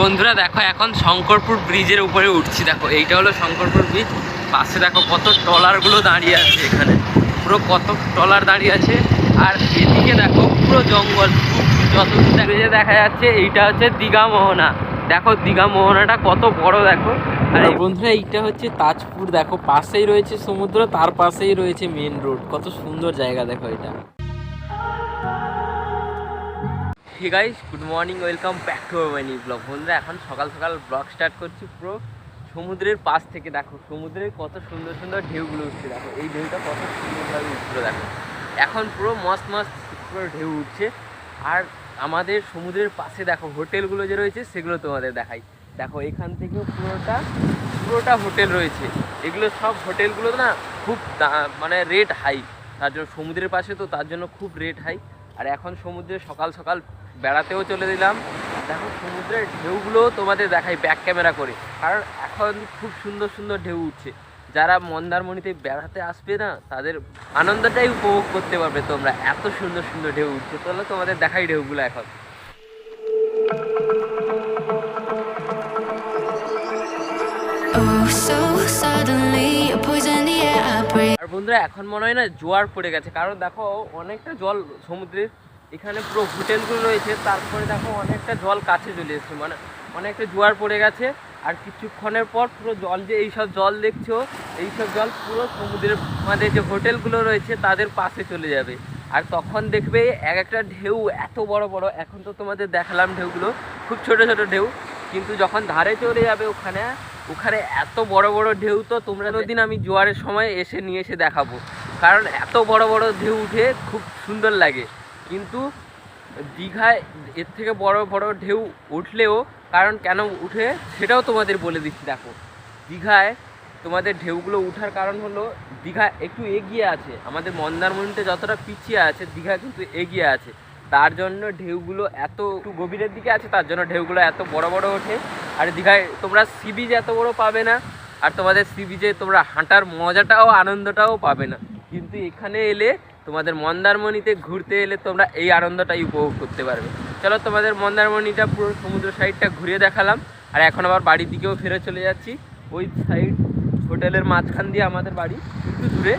বন্ধুরা দেখো, এখন শঙ্করপুর ব্রিজের উপরে উঠছি। দেখো, এইটা হলো শঙ্করপুর ব্রিজ। পাশে দেখো কত ট্রলারগুলো দাঁড়িয়ে আছে এখানে। পুরো কত ট্রলার দাঁড়িয়ে আছে। আর এদিকে দেখো পুরো জঙ্গল। যত ব্রিজে দেখা যাচ্ছে এইটা হচ্ছে দীঘা মোহনা। দেখো, দীঘা মোহনাটা কত বড়, দেখো। আর এই বন্ধুরা, এইটা হচ্ছে তাজপুর। দেখো, পাশেই রয়েছে সমুদ্র, তার পাশেই রয়েছে মেন রোড কত সুন্দর জায়গা, দেখো এটা। Hey guys good morning welcome back to my new blog বন্ধুরা, এখন সকাল সকাল ব্লগ স্টার্ট করছি পুরো সমুদ্রের পাশ থেকে। দেখো সমুদ্রের কত সুন্দর সুন্দর ঢেউগুলো উঠছে। দেখো, এই ঢেউটা কত সুন্দরভাবে উঠছিল, দেখো। এখন পুরো মস্ত মস্ত পুরো ঢেউ উঠছে। আর আমাদের সমুদ্রের পাশে দেখো, হোটেলগুলো যে রয়েছে, সেগুলো তোমাদের দেখাই। দেখো, এখান থেকেও পুরোটা পুরোটা হোটেল রয়েছে। এগুলো সব হোটেলগুলো না খুব মানে রেট হাই তার জন্য সমুদ্রের পাশে তো তার জন্য খুব রেট হাই আর এখন সমুদ্রে সকাল সকাল বেড়াতেও চলে দিলাম। দেখো সমুদ্রের ঢেউগুলো তোমাদের দেখাই ব্যাক ক্যামেরা করে। কারণ এখন খুব সুন্দর সুন্দর ঢেউ উঠছে। যারা মন্দারমণিতে বেড়াতে আসবে না তাদের আনন্দটাই উপভোগ করতে পারবে তোমরা। এত সুন্দর সুন্দর ঢেউ উঠছে। তাহলে তোমাদের দেখাই ঢেউগুলো এখন। Oh. আর বন্ধুরা এখন মনে হয় না জোয়ার পড়ে গেছে। কারণ দেখো অনেকটা জল সমুদ্রের এখানে পুরো হোটেলগুলো রয়েছে তারপরে দেখো অনেকটা জল কাছে চলে এসেছে মানে অনেকটা জোয়ার পড়ে গেছে আর কিছুক্ষণের পর পুরো জল যে এইসব জল দেখছ এইসব জল পুরো সমুদ্রের আমাদের যে হোটেলগুলো রয়েছে তাদের পাশে চলে যাবে। আর তখন দেখবে এক একটা ঢেউ এত বড় বড় এখন তো তোমাদের দেখালাম ঢেউগুলো খুব ছোট ছোট ঢেউ কিন্তু যখন ধারে চলে যাবে ওখানে ওখানে এত বড় বড় ঢেউ তো তোমরা দিন আমি জোয়ারের সময় এসে নিয়ে এসে দেখাবো। কারণ এত বড় বড় ঢেউ উঠে খুব সুন্দর লাগে। কিন্তু দীঘায় এর থেকে বড় বড় ঢেউ উঠলেও, কারণ কেন উঠে সেটাও তোমাদের বলে দিচ্ছি, দেখো। দীঘায় তোমাদের ঢেউগুলো উঠার কারণ হলো, দীঘা একটু এগিয়ে আছে। আমাদের মন্দারমণিতে যতটা পিছিয়ে আছে, দীঘা কিন্তু এগিয়ে আছে। তার জন্য ঢেউগুলো এত একটু গভীরের দিকে আছে, তার জন্য ঢেউগুলো এত বড় বড় ওঠে। আর দীঘায় তোমরা সি বিচ এত বড় পাবে না, আর তোমাদের সি বিচে তোমরা হাঁটার মজাটাও, আনন্দটাও পাবে না। কিন্তু এখানে এলে তোমাদের মন্দারমণিতে ঘুরতে এলে তোমরা এই আনন্দটাই উপভোগ করতে পারবে। চলো তোমাদের মন্দারমণিটা পুরো সমুদ্র সাইডটা ঘুরিয়ে দেখালাম। আর এখন আবার বাড়ির দিকেও ফিরে চলে যাচ্ছি। ওই সাইড হোটেলের মাঝখান দিয়ে আমাদের বাড়ি, একটু দূরে।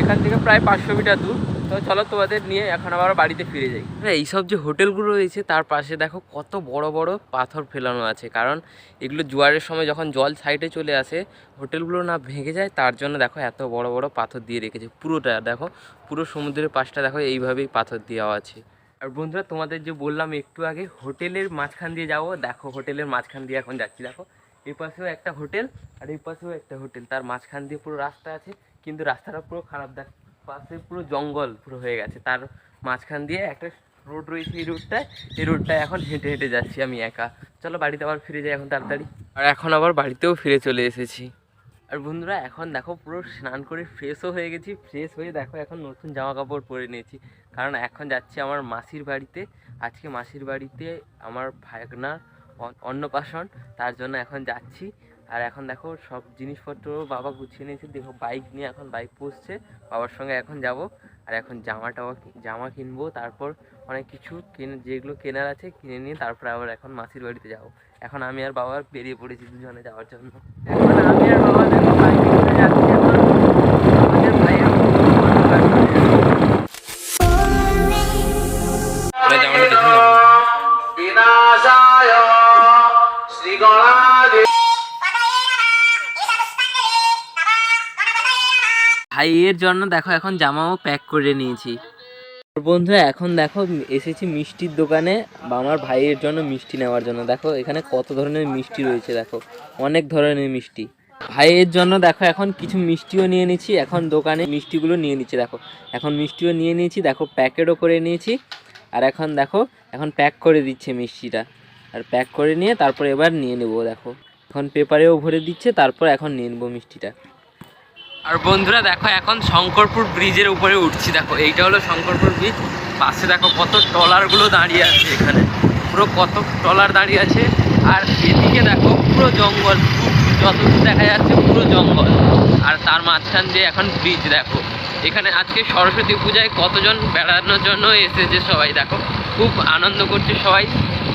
এখান থেকে প্রায় পাঁচশো মিটার দূর। তো চলো তোমাদের নিয়ে এখন আবার বাড়িতে ফিরে যাই। হ্যাঁ এইসব যে হোটেলগুলো রয়েছে, তার পাশে দেখো কত বড় বড় পাথর ফেলানো আছে। কারণ এগুলো জোয়ারের সময় যখন জল সাইডে চলে আসে, হোটেলগুলো না ভেঙে যায়, তার জন্য দেখো এত বড় বড় পাথর দিয়ে রেখেছে। পুরোটা দেখো, পুরো সমুদ্রের পাশটা দেখো এইভাবেই পাথর দেওয়া আছে। আর বন্ধুরা, তোমাদের যে বললাম একটু আগে, হোটেলের মাঝখান দিয়ে যাব। দেখো, হোটেলের মাঝখান দিয়ে এখন যাচ্ছি। দেখো, এই পাশেও একটা হোটেল আর এই পাশেও একটা হোটেল। তার মাঝখান দিয়ে পুরো রাস্তা আছে, কিন্তু রাস্তাটা পুরো খারাপ দেখ পাশে পুরো জঙ্গল পুরো হয়ে গেছে। তার মাঝখান দিয়ে একটা রোড রয়েছে এই রোডটায় এই রোডটায় এখন হেঁটে হেঁটে যাচ্ছি আমি একা। চলো বাড়িতে আবার ফিরে যাই এখন তাড়াতাড়ি। আর এখন আবার বাড়িতেও ফিরে চলে এসেছি। আর বন্ধুরা, এখন দেখো পুরো স্নান করে ফ্রেশও হয়ে গেছি। ফ্রেশ হয়ে দেখো এখন নতুন জামা কাপড় পরে নিয়েছি। কারণ এখন যাচ্ছি আমার মাসির বাড়িতে। আজকে মাসির বাড়িতে আমার ভাগনার অন্নপ্রাশন। তার জন্য এখন যাচ্ছি। আর এখন দেখো সব জিনিসপত্র বাবা গুছিয়ে নিয়েছে। দেখো বাইক নিয়ে এখন বাইক পুষছে। বাবার সঙ্গে এখন যাব। আর এখন জামা টামা জামা কিনবো। তারপর অনেক কিছু কিনে যেগুলো কেনার আছে কিনে নিয়ে তারপর আবার এখন মাসির বাড়িতে যাব। এখন আমি আর বাবা বেরিয়ে পড়েছি দুজনে যাওয়ার জন্য। এখন আমি আর বাবা দেখো বাইকে করে যাচ্ছি এখন? আমাদের ভাইয়ের জামাটা দেখে নাও। বিনাশায় এর জন্য দেখো এখন জামাও প্যাক করে নিয়েছি। বন্ধুরা, এখন দেখো এসেছি মিষ্টির দোকানে। আমার ভাইয়ের জন্য মিষ্টি নেওয়ার জন্য। দেখো, এখানে কত ধরনের মিষ্টি রয়েছে, দেখো। অনেক ধরনের মিষ্টি। ভাইয়ের জন্য দেখো এখন কিছু মিষ্টিও নিয়ে নিচ্ছি। এখন দোকানে মিষ্টিগুলো নিয়ে নিচ্ছি, দেখো। এখন মিষ্টিও নিয়ে নিয়েছি, দেখো, প্যাকেটও করে নিয়েছি। আর এখন দেখো, এখন প্যাক করে দিচ্ছে মিষ্টিটা। আর প্যাক করে নিয়ে তারপর এবার নিয়ে নেব, দেখো। এখন পেপারেও ভরে দিচ্ছে, তারপর এখন নিয়ে নেব মিষ্টিটা। আর বন্ধুরা দেখো, এখন শঙ্করপুর ব্রিজের উপরে উঠছি। দেখো, এইটা হলো শঙ্করপুর ব্রিজ। পাশে দেখো কত ট্রলারগুলো দাঁড়িয়ে আছে এখানে। পুরো কত ট্রলার দাঁড়িয়ে আছে। আর এদিকে দেখো, পুরো জঙ্গল। যতদূর দেখা যাচ্ছে, পুরো জঙ্গল। আর তার মাঝখান দিয়ে এখন ব্রিজ, দেখো। এখানে আজকে সরস্বতী পূজায় কতজন বেড়ানোর জন্য এসেছে সবাই, দেখো। খুব আনন্দ করছে সবাই।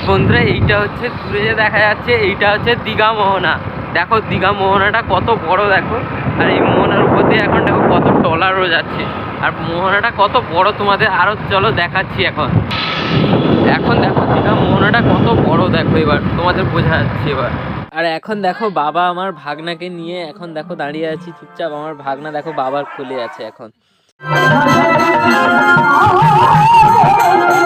বন্ধুরা, এইটা হচ্ছে দূরে যে দেখা যাচ্ছে, এইটা হচ্ছে দীঘা মোহনা। দেখো, দীঘা মোহনাটা কত বড় দেখো। আর এই মোহনার উপর দিয়ে এখন দেখো কত টলারও যাচ্ছে। আর মোহনাটা কত বড় তোমাদের আরও চলো দেখাচ্ছি এখন। এখন দেখো, দীঘা মোহনাটা কত বড় দেখো এবার, তোমাদের বোঝা যাচ্ছে এবার। আর এখন দেখো, বাবা আমার ভাগনাকে নিয়ে এখন দেখো দাঁড়িয়ে আছি, চুপচাপ। আমার ভাগনা দেখো বাবার কোলে আছে এখন।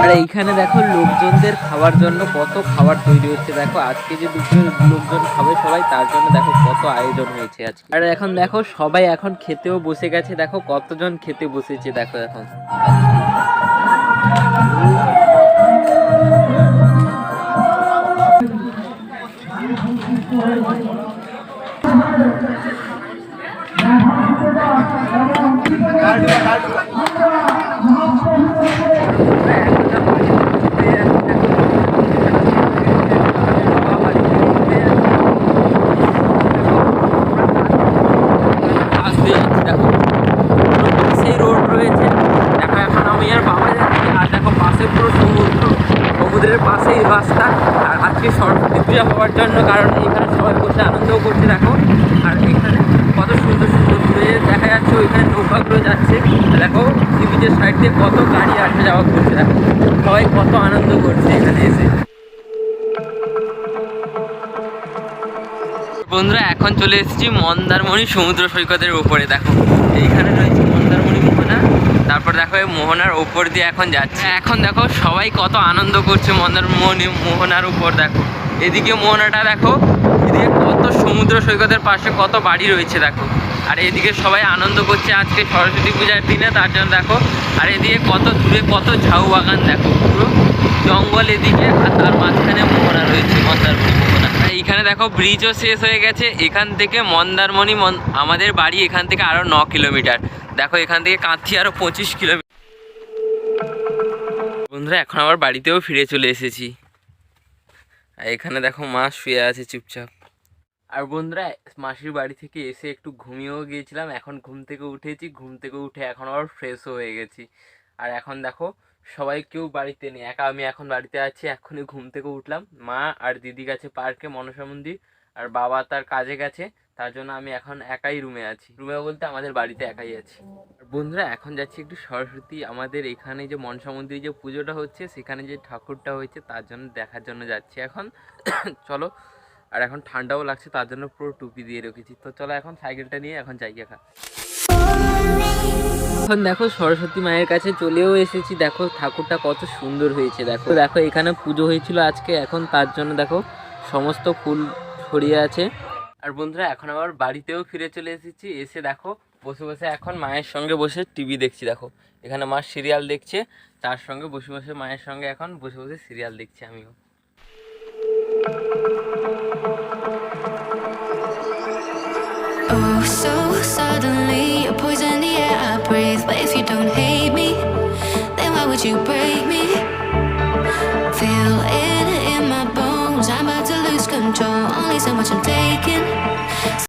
আর এইখানে দেখো লোকজনদের খাওয়ার জন্য কত খাবার তৈরি হচ্ছে। দেখো আজকে যে দুপুরে লোকজন খাবে সবাই, তার জন্য দেখো কত আয়োজন হয়েছে আজকে। আর এখন দেখো সবাই এখন খেতেও বসে গেছে। দেখো কতজন খেতে বসেছে, দেখো এখন। পাশেই রাস্তা আর আজকে সরস্বতী পূজা হওয়ার জন্য, কারণ এখানে সবাই বসে আনন্দও করছে, দেখো। আর এখানে কত সুন্দর সুন্দর ঘুরে দেখা যাচ্ছে, ওইখানে নৌকাগুলো যাচ্ছে। দেখো সি বিচের সাইড দিয়ে কত গাড়ি আসা যাওয়া করছে, দেখো। সবাই কত আনন্দ করছে এখানে এসে। বন্ধুরা, এখন চলে এসেছি মন্দারমণি সমুদ্র সৈকতের উপরে, দেখো। এইখানে রয়েছে তারপর দেখো মোহনার ওপর দিয়ে এখন যাচ্ছে। এখন দেখো সবাই কত আনন্দ করছে মন্দারমণি মোহনার উপর, দেখো। এদিকে মোহনাটা দেখো, এদিকে কত সমুদ্র সৈকতের পাশে কত বাড়ি রয়েছে, দেখো। আর এদিকে সবাই আনন্দ করছে আজকে সরস্বতী পূজার দিনে, তার জন্য দেখো। আর এদিকে কত দূরে কত ঝাউ বাগান, দেখো। পুরো জঙ্গল এদিকে, আর তার মাঝখানে মোহনা রয়েছে, মন্দারমণি মোহনা। এইখানে দেখো ব্রিজও শেষ হয়ে গেছে। এখান থেকে মন্দারমণি মন- আমাদের বাড়ি এখান থেকে আরও ন কিলোমিটার। দেখো, এখান থেকে কাঁথি আরও পঁচিশ কিলোমিটার বন্ধুরা, এখন আবার বাড়িতেও ফিরে চলে এসেছি। আর এখানে দেখো, মা শুয়ে আছে চুপচাপ। আর বন্ধুরা, মাসির বাড়ি থেকে এসে একটু ঘুমিয়েও গিয়েছিলাম। এখন ঘুম থেকে উঠেছি। ঘুম থেকে উঠে এখন আবার ফ্রেশও হয়ে গেছি। আর এখন দেখো, সবাই কেউ বাড়িতে নেই। একা আমি এখন বাড়িতে আছি। এখনই ঘুম থেকে উঠলাম। মা আর দিদি গেছে পার্কে, মনসা মন্দির। আর বাবা তার কাজে গেছে, তার জন্য আমি এখন একাই রুমে আছি। রুমে বলতে আমাদের বাড়িতে একাই আছি। বন্ধুরা, এখন যাচ্ছি একটু সরস্বতী আমাদের এখানে যে মনসা মন্দিরে যে পুজোটা হচ্ছে, সেখানে যে ঠাকুরটা হয়েছে, তার জন্য দেখার জন্য যাচ্ছি এখন। চলো, আর এখন ঠান্ডাও লাগছে, তার জন্য পুরো টুপি দিয়ে রেখেছি। তো চলো এখন সাইকেলটা নিয়ে এখন যাই একা এখন দেখো সরস্বতী মায়ের কাছে চলেও এসেছি। দেখো ঠাকুরটা কত সুন্দর হয়েছে, দেখো। দেখো, এখানে পুজো হয়েছিল আজকে, এখন তার জন্য দেখো সমস্ত ফুল ছড়িয়ে আছে। আর বন্ধুরা এখন আবার বাড়িতেও ফিরে চলে এসেছি। এসে দেখো বসে বসে এখন মায়ের সঙ্গে বসে টিভি দেখছি। দেখো এখানে মা সিরিয়াল দেখছে তার সঙ্গে বসে বসে মায়ের সঙ্গে এখন বসে বসে সিরিয়াল দেখছি আমিও। Oh, you break me? Feel it. Control. Only so much I'm taking.